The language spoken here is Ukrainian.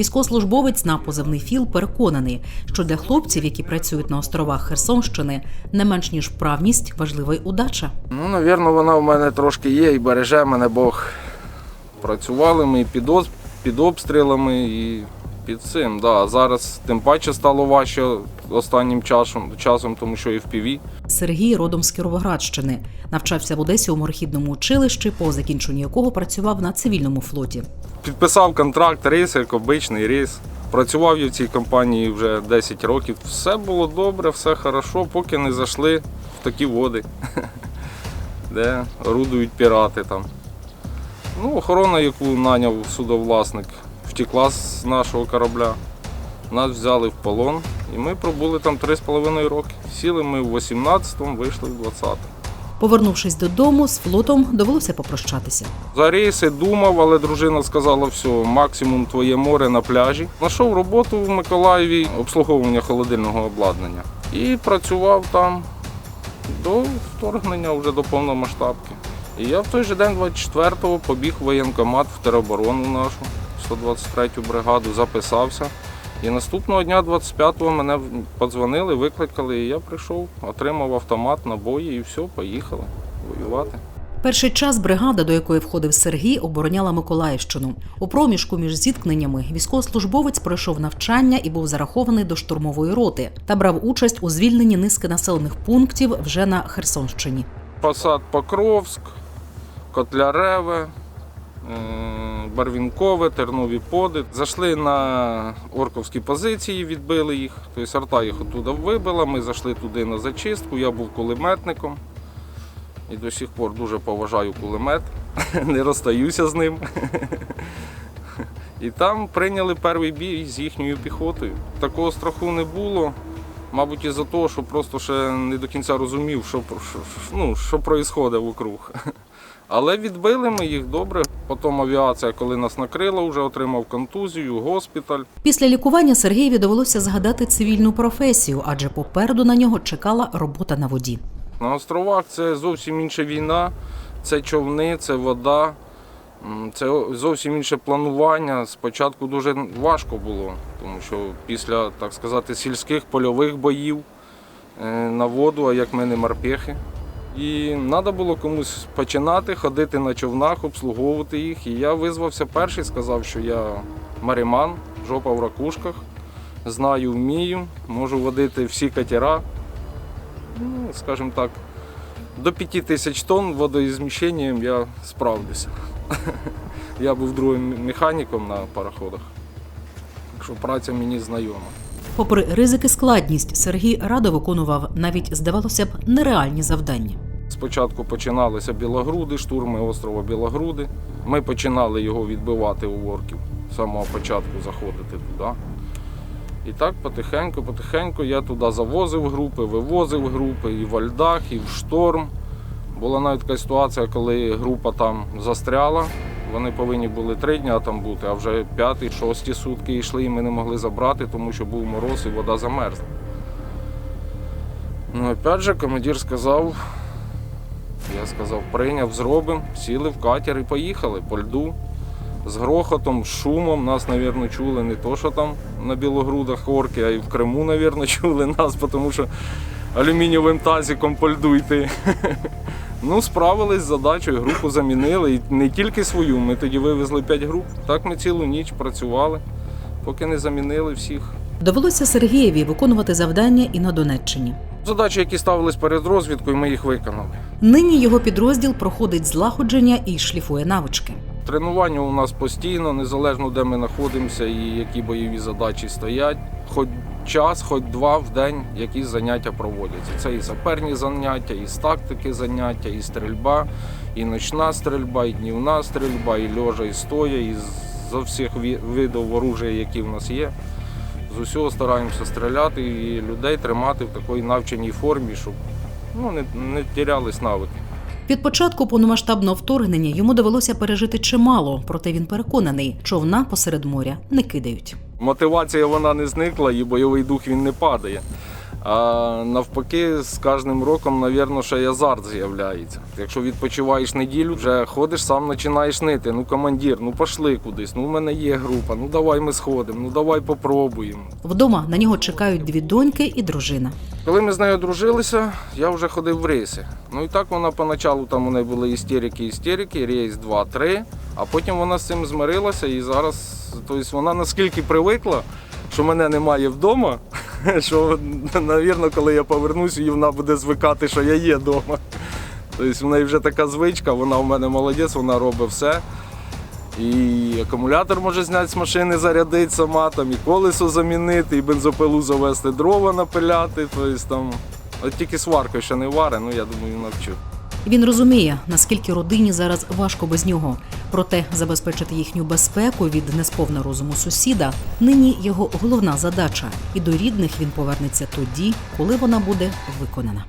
Військовослужбовець на позивний ФІЛ переконаний, що для хлопців, які працюють на островах Херсонщини, не менш ніж вправність важлива й удача. Ну, навірно, вона в мене трошки є і береже мене Бог. Працювали ми під, під обстрілами і під цим. Да. Зараз тим паче стало важче останнім часом, часом тому що і в піві. Сергій родом з Кіровоградщини, навчався в Одесі у морехідному училищі, по закінченню якого працював на цивільному флоті. Підписав контракт, рейс, як обичний рейс. Працював я в цій компанії вже 10 років. Все було добре, все хорошо, поки не зайшли в такі води, де орудують пірати там. Ну, охорона, яку наняв судовласник, втекла з нашого корабля. Нас взяли в полон і ми пробули там 3,5 роки. Сіли ми в 18-му, вийшли в 20-му. Повернувшись додому, з флотом довелося попрощатися. За рейси думав, але дружина сказала, все, максимум твоє море на пляжі. Знайшов роботу в Миколаєві, обслуговування холодильного обладнання. І працював там до вторгнення, вже до повномасштабки. І я в той же день, 24-го, побіг в воєнкомат в тероборону нашу, 123-ю бригаду, записався. І наступного дня, 25-го, мене подзвонили, викликали, і я прийшов, отримав автомат, набої і все, поїхали воювати. Перший час бригада, до якої входив Сергій, обороняла Миколаївщину. У проміжку між зіткненнями військовослужбовець пройшов навчання і був зарахований до штурмової роти та брав участь у звільненні низки населених пунктів вже на Херсонщині. Посад Покровськ, Котляреве, Барвінкове, Тернові Поди. Зайшли на орковські позиції, відбили їх. Тобто арта їх оттуда вибила. Ми зайшли туди на зачистку. Я був кулеметником. І до сих пор дуже поважаю кулемет, не розстаюся з ним. І там прийняли перший бій з їхньою піхотою. Такого страху не було. Мабуть, із-за того, що просто ще не до кінця розумів, що, що, ну, вокруг. Але відбили ми їх добре. Потім авіація, коли нас накрила, вже отримав контузію, госпіталь. Після лікування Сергієві довелося згадати цивільну професію, адже попереду на нього чекала робота на воді. На островах це зовсім інша війна, це човни, це вода, це зовсім інше планування. Спочатку дуже важко було, тому що після, так сказати, сільських польових боїв е, на воду, а як ми не морпехи. І треба було комусь починати ходити на човнах, обслуговувати їх. І я визвався перший, сказав, що я мариман, жопа в ракушках, знаю, вмію, можу водити всі катера ну, скажімо так, до 5 тисяч тонн водоізміщенням я справлюся. Я був другим механіком на пароходах, так що праця мені знайома. Попри ризики складність, Сергій радо виконував навіть, здавалося б, нереальні завдання. Спочатку починалися білогруди, штурми острова Білогруди. Ми починали його відбивати у орків з самого початку заходити туди. І так потихеньку, потихеньку я туди завозив групи, вивозив групи і в льдах, і в шторм. Була навіть така ситуація, коли група там застряла. Вони повинні були три дні там бути, а вже п'ятий, шості сутки йшли, і ми не могли забрати, тому що був мороз і вода замерзла. Ну, опять же, командир сказав, я сказав, прийняв, зробимо, сіли в катер і поїхали по льду. З грохотом, з шумом нас, мабуть, чули не то, що там на білогрудах орки, а й в Криму, мабуть, чули нас, тому що алюмінієвим тазиком по льду йти. Ну, справились з задачею, групу замінили. І не тільки свою, ми тоді вивезли 5 груп. Так ми цілу ніч працювали, поки не замінили всіх. Довелося Сергієві виконувати завдання і на Донеччині. Задачі, які ставились перед розвідкою, ми їх виконали. Нині його підрозділ проходить злагодження і шліфує навички. Тренування у нас постійно, незалежно де ми знаходимося і які бойові задачі стоять. Хоч час, хоч два в день якісь заняття проводяться. Це і саперні заняття, і з тактики заняття, і стрільба, і ночна стрільба, і днівна стрільба, і льожа, і стоя, і з всіх видів оружия, які в нас є. З усього стараємося стріляти і людей тримати в такій навченій формі, щоб ну, не, не тірялись навики. Від початку повномасштабного вторгнення йому довелося пережити чимало, проте він переконаний, човна посеред моря не кидають. Мотивація вона не зникла і бойовий дух він не падає. А навпаки, з кожним роком, мабуть, ще й азарт з'являється. Якщо відпочиваєш неділю, вже ходиш, сам починаєш нити. Ну, командир, ну пошли кудись. Ну, в мене є група, ну давай ми сходимо, ну давай попробуємо. Вдома на нього чекають дві доньки і дружина. Коли ми з нею дружилися, я вже ходив в рейси. Ну і так вона поначалу там у неї були істерики, істерики, рейс 2-3, а потім вона з цим змирилася і зараз, тобто вона наскільки привикла, що мене немає вдома, що, навірно, коли я повернусь, її вона буде звикати, що я є вдома. Тобто в неї вже така звичка, вона в мене молодець, вона робить все. І акумулятор може зняти з машини, зарядити сама, там, і колесо замінити, і бензопилу завести, дрова напиляти. Тобто, там, от тільки сваркою ще не варе, ну я думаю, навчу. Він розуміє, наскільки родині зараз важко без нього. Проте забезпечити їхню безпеку від несповна розуму сусіда нині його головна задача. І до рідних він повернеться тоді, коли вона буде виконана.